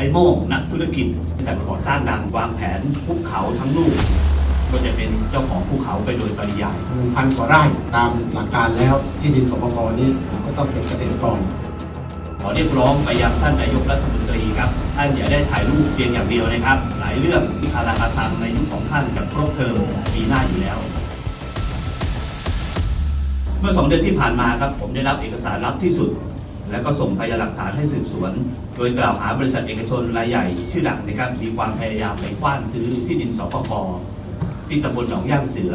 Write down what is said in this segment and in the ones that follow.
ไอ้โม่งนักธุรกิจบริษัทก่อสร้างดังวางแผนภูเขาทั้งลูก ก็จะเป็นเจ้าของภูเขาไปโดยปริยายหนึ่งพันกว่าไร่ตามหลักการแล้วที่ดินสปกนี้ก็ต้องเป็นเกษตรกร ขอเรียกร้องไปยังท่านนายกรัฐมนตรีครับ ท่านอย่าได้ถ่ายรูปเพียงอย่างเดียวนะครับ หลายเรื่องที่คาราคาซังในยุคของท่านกับครบเทอมปีหน้าอยู่แล้ว เมื่อสองเดือนที่ผ่านมาครับผมได้รับเอกสารลับที่สุด แล้วก็ส่งพยานหลักฐานให้สืบสวน โดยกล่าวหาบริษัทเอกชนรายใหญ่ชื่อดังนะครับมีความพยายามไปกว้านซื้อที่ดินสปกที่ตำบลหนองย่างเสือ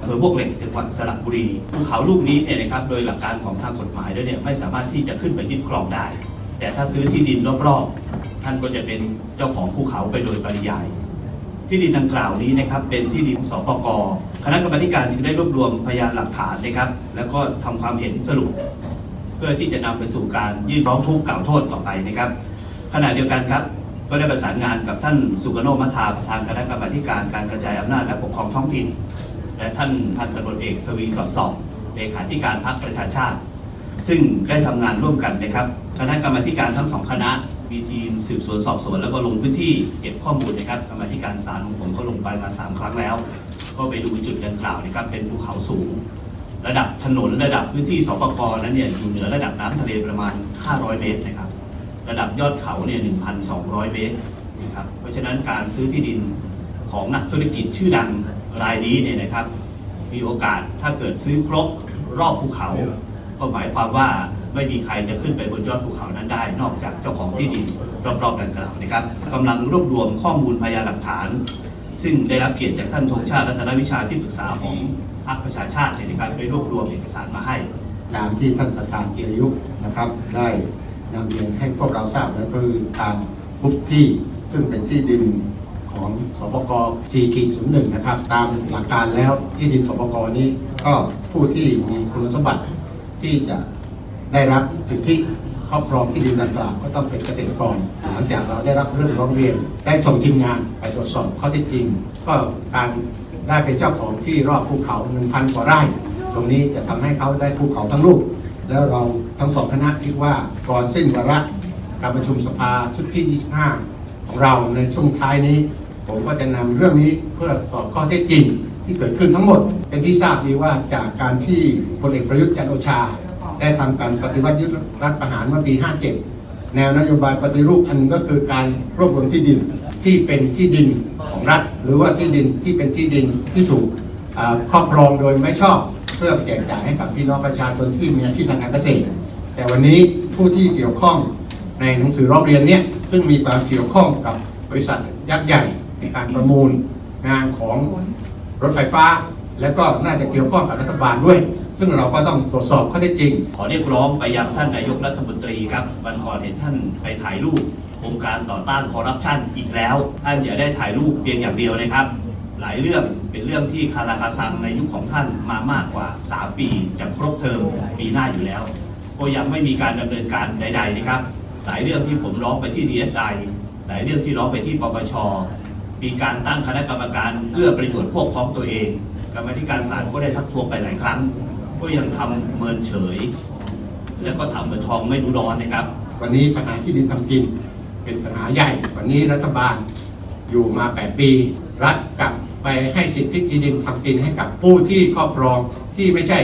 อำเภอพวกเหล็กจังหวัดสระบุรีภูเขาลูกนี้เนี่ยนะครับโดยหลักการของทางกฎหมายแล้วเนี่ยไม่สามารถที่จะขึ้นไปยึดครองได้ แต่ถ้าซื้อที่ดินรอบๆท่านก็จะเป็นเจ้าของภูเขาไปโดยปริยาย ที่ดินดังกล่าวนี้นะครับเป็นที่ดินสปกคณะกรรมการจึงได้รวบรวมพยานหลักฐานนะครับ แล้วก็ทำความเห็นสรุป เพื่อที่จะนำไปสู่การยื่นร้องทุกข์กล่าวโทษต่อไปนะครับ ขณะเดียวกันครับก็ได้ประสานงานกับท่านสุกโนมัทธาประธานคณะกรรมาธิการการกระจายอำนาจและปกครองท้องถิ่น และท่านพันตำรวจเอกทวีสอดส่องเลขาธิการพรรคประชาชาติ ซึ่งได้ทำงานร่วมกันนะครับคณะกรรมาธิการทั้งสองคณะมีทีมสืบสวนสอบสวนแล้วก็ลงพื้นที่เก็บข้อมูลนะครับกรรมาธิการศาลของผมก็ลงไปมาสามครั้งแล้ว ก็ไปดูจุดดังกล่าวนะครับเป็นภูเขาสูง ระดับถนนระดับพื้นที่สปกนั้นเนี่ยอยู่เหนือระดับน้ำทะเลประมาณ 500 เมตรนะครับ ระดับยอดเขาเนี่ย 1,200 เมตรนะครับ เพราะฉะนั้นการซื้อที่ดินของนักธุรกิจชื่อดังรายนี้เนี่ยนะครับ มีโอกาสถ้าเกิดซื้อครบรอบภูเขา ก็หมายความว่าไม่มีใครจะขึ้นไปบนยอดภูเขานั้นได้ นอกจากเจ้าของที่ดินรอบๆดังกล่าวนะครับกำลังรวบรวมข้อมูลพยานหลักฐาน ซึ่งได้รับเกียรติจากท่านธงชาติรัตนวิชาที่ปรึกษาของ พรรคประชาชาติในการไปรวบรวมเอกสารมาให้ ตามที่ท่านประธานเจริยุนะครับได้นำเรียนให้พวกเราทราบแล้วก็คือการพุบที่ซึ่งเป็นที่ดินของสปก4ขีด01 นะครับ ตามหลักการแล้วที่ดินสปกนี้ก็ผู้ที่มีคุณสมบัติที่จะได้รับสิทธิครอบครองที่ดินดังกล่าวก็ต้องเป็นเกษตรกร หลังจากเราได้รับเรื่องร้องเรียน ได้ส่งทีมงานไปตรวจสอบข้อเท็จจริง ก็การ ได้เป็นเจ้าของที่รอบภูเขา 1,000 กว่าไร่ ตรงนี้จะทำให้เขาได้ภูเขาทั้งลูก แล้วเราทั้งสองคณะคิดว่าก่อนสิ้นวาระการประชุมสภาชุดที่ 25 ของเราในช่วงท้ายนี้ ผมก็จะนำเรื่องนี้เพื่อสอบข้อเท็จจริงที่เกิดขึ้นทั้งหมด เป็นที่ทราบดีว่าจากการที่พลเอกประยุทธ์จันโอชา ได้ทำการปฏิวัติยุทธรัฐประหารเมื่อปี 57 แนวนโยบายปฏิรูปอันก็คือการรวบรวมที่ดินที่เป็นที่ดินของรัฐ หรือว่าที่ดินที่เป็นที่ดินที่ถูกครอบครองโดยไม่ชอบ เพื่อแจกจ่ายให้กับพี่น้องประชาชนที่มีอาชีพทางการเกษตร แต่วันนี้ผู้ที่เกี่ยวข้องในหนังสือรองเรียนเนี่ยซึ่งมีความเกี่ยวข้องกับบริษัทยักษ์ใหญ่ในการประมูลงานของรถไฟฟ้า และก็น่าจะเกี่ยวข้องกับรัฐบาลด้วย ซึ่งเราก็ต้องตรวจสอบข้อเท็จจริง ขอเรียกร้องไปยังท่านนายกรัฐมนตรีครับวันก่อนเห็นท่านไปถ่ายรูปองค์การต่อต้านคอร์รัปชันอีกแล้ว ท่านอย่าได้ถ่ายรูปเพียงอย่างเดียวนะครับ หลายเรื่องเป็นเรื่องที่คาราคาซังในยุคของท่านมามากกว่า 3 ปีจะครบเทอมปีหน้าอยู่แล้ว ก็ยังไม่มีการดำเนินการใด ๆ นะครับ หลายเรื่องที่ผมร้องไปที่ DSI หลายเรื่องที่ร้องไปที่ปปชมีการตั้งคณะกรรมการเพื่อประโยชน์พวกพ้องตัวเอง กรรมาธิการศาลก็ได้ทักท้วงไปหลายครั้ง ก็ยังทำเมินเฉย แล้วก็ทำเหมือนทองไม่รู้ร้อนนะครับ วันนี้ปัญหาที่ดินทำกินเป็นปัญหาใหญ่ วันนี้รัฐบาลอยู่มา 8 ปี รัฐกลับไปให้สิทธิที่ดินทำกินให้กับผู้ที่ครอบครองที่ไม่ใช่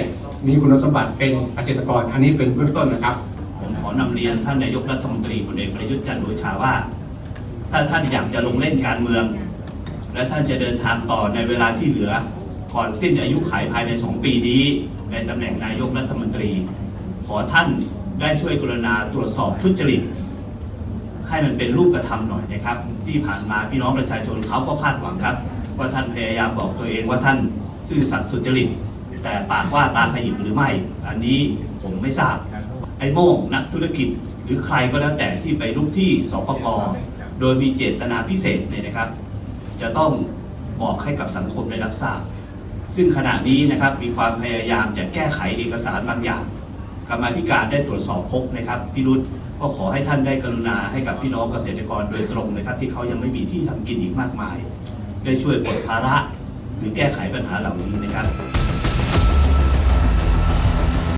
มีคุณสมบัติเป็นเกษตรกร อันนี้เป็นเบื้องต้นนะครับ ผมขอนำเรียนท่านนายกรัฐมนตรีพลเอกประยุทธ์จันทร์โอชาว่า ถ้าท่านอยากจะลงเล่นการเมือง และท่านจะเดินทางต่อในเวลาที่เหลือ ก่อนสิ้นอายุขัยภายใน 2 ปีนี้ ในตำแหน่งนายกรัฐมนตรี ขอท่านได้ช่วยกรุณาตรวจสอบทุจริตให้มันเป็นรูปกระทำหน่อยนะครับ ที่ผ่านมาพี่น้องประชาชนเขาก็คาดหวังครับ ว่าท่านพยายามบอกตัวเองว่าท่านซื่อสัตย์สุจริต แต่ปากว่าตาขยิบหรือไม่ อันนี้ผมไม่ทราบ ไอ้โม่งนักธุรกิจหรือใครก็แล้วแต่ที่ไปลุกที่สปกโดยมีเจตนาพิเศษเนี่ยนะครับ จะต้องบอกให้กับสังคมได้รับทราบ ซึ่งขณะนี้นะครับมีความพยายามจะแก้ไขเอกสารบางอย่างกรรมธิการได้ตรวจสอบพบนะครับพิรุษก็ขอให้ท่านได้กรุณาให้กับพี่น้องเกษตรกรโดยตรงนะครับ ที่เขายังไม่มีที่ทำกินอีกมากมาย ได้ช่วยปลดภาระหรือแก้ไขปัญหาเหล่านี้นะครับ